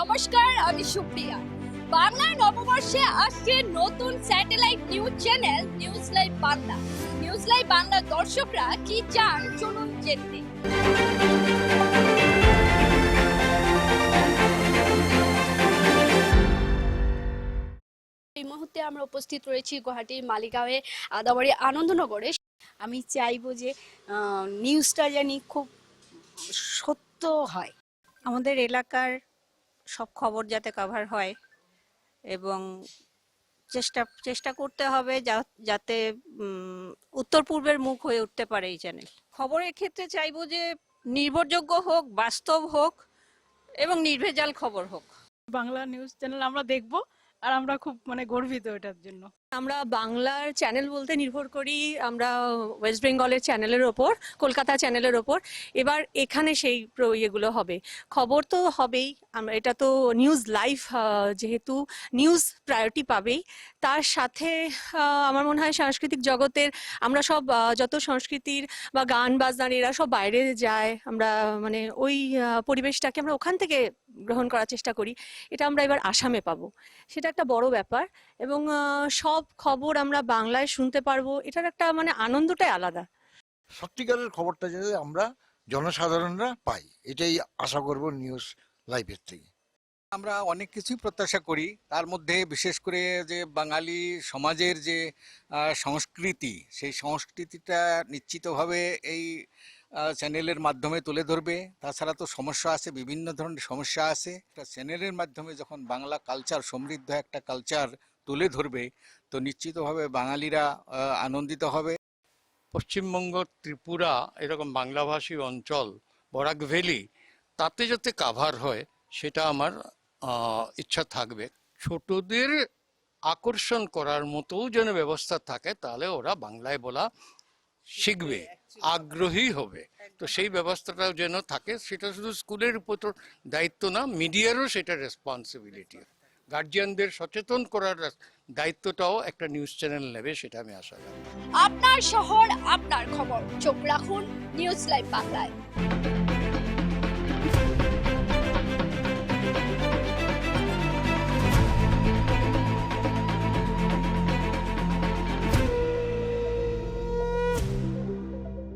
নমস্কার, আমি সুপ্রিয়া। বাংলায় নববর্ষে আসছে নতুন satellite news channel, news live Bangla. News live বাংলার দর্শকরা কি চান চলুন জেনে এই মুহূর্তে আমরা উপস্থিত রয়েছি গুয়াহাটির মালিগাঁওয়ে আদাবাড়ি আনন্দনগরে। আমি চাইব যে নিউজটা জানি খুব সত্য হয়। আমাদের এলাকার সব খবর যাতে কভার হয় এবং চেষ্টা চেষ্টা করতে হবে যাতে উত্তর পূর্বের মুখ হয়ে উঠতে পারে এই চ্যানেল খবরের ক্ষেত্রে চাইব যে নির্ভরযোগ্য হোক, বাস্তব হোক এবং নির্ভেজাল খবর হোক। বাংলা নিউজ চ্যানেল আমরা দেখব। আর আমরা খুব মানে গর্বিত এটার জন্য। আমরা বাংলার চ্যানেল বলতে নির্ভর করি আমরা ওয়েস্ট বেঙ্গলের চ্যানেলের ওপর, কলকাতা চ্যানেলের ওপর। এবার এখানে সেই ইয়েগুলো হবে। খবর তো হবেই। আমরা এটা তো নিউজ লাইভ যেহেতু নিউজ প্রায়োরিটি পাবেই। তার সাথে আমার মনে হয় সাংস্কৃতিক জগতের আমরা সব যত সংস্কৃতির বা গান বাজনার এরা সব বাইরে যায়। আমরা মানে ওই পরিবেশটাকে আমরা ওখান থেকে গ্রহণ করার চেষ্টা করি এটা আমরা এবার আসামে পাবো। সেটা একটা বড় ব্যাপার এবং সব খবর আমরা বাংলায় শুনতে পারব এটার একটা মানে আনন্দটাই আলাদা। সত্যিকারের খবরটা যাতে আমরা জনসাধারণরা পাই এটাই আশা করব নিউজ লাইভের থেকে। আমরা অনেক কিছুই প্রত্যাশা করি তার মধ্যে বিশেষ করে যে বাঙালি সমাজের যে সংস্কৃতি সেই সংস্কৃতিটা নিশ্চিতভাবে এই চ্যানেলের মাধ্যমে তুলে ধরবে। তাছাড়া তো সমস্যা আছে, বিভিন্ন ধরনের সমস্যা আছে। একটা চ্যানেলের মাধ্যমে যখন বাংলা কালচার, সমৃদ্ধ একটা কালচার তুলে ধরবে, তো নিশ্চিতভাবে বাঙালিরা আনন্দিত হবে। পশ্চিমবঙ্গ, ত্রিপুরা, এরকম বাংলাভাষী অঞ্চল, বরাক ভ্যালি, তাতে যাতে কাভার হয়, সেটা আমার ইচ্ছা থাকবে। ছোটদের আকর্ষণ করার মতো যেন ব্যবস্থা থাকে, তাহলে ওরা বাংলায় বলা শিখবে আগ্রহী হবে। তো সেই ব্যবস্থাটাও যেন থাকে সেটা শুধু স্কুলের উপর তো দায়িত্ব না মিডিয়ারও সেটা রেসপন্সিবিলিটি গার্জিয়ানদের সচেতন করার দায়িত্বটাও একটা নিউজ চ্যানেল নেবে সেটা আমি আশা করি আপনার শহর আপনার খবর। চোখ রাখুন নিউজ লাইভ বাংলায়।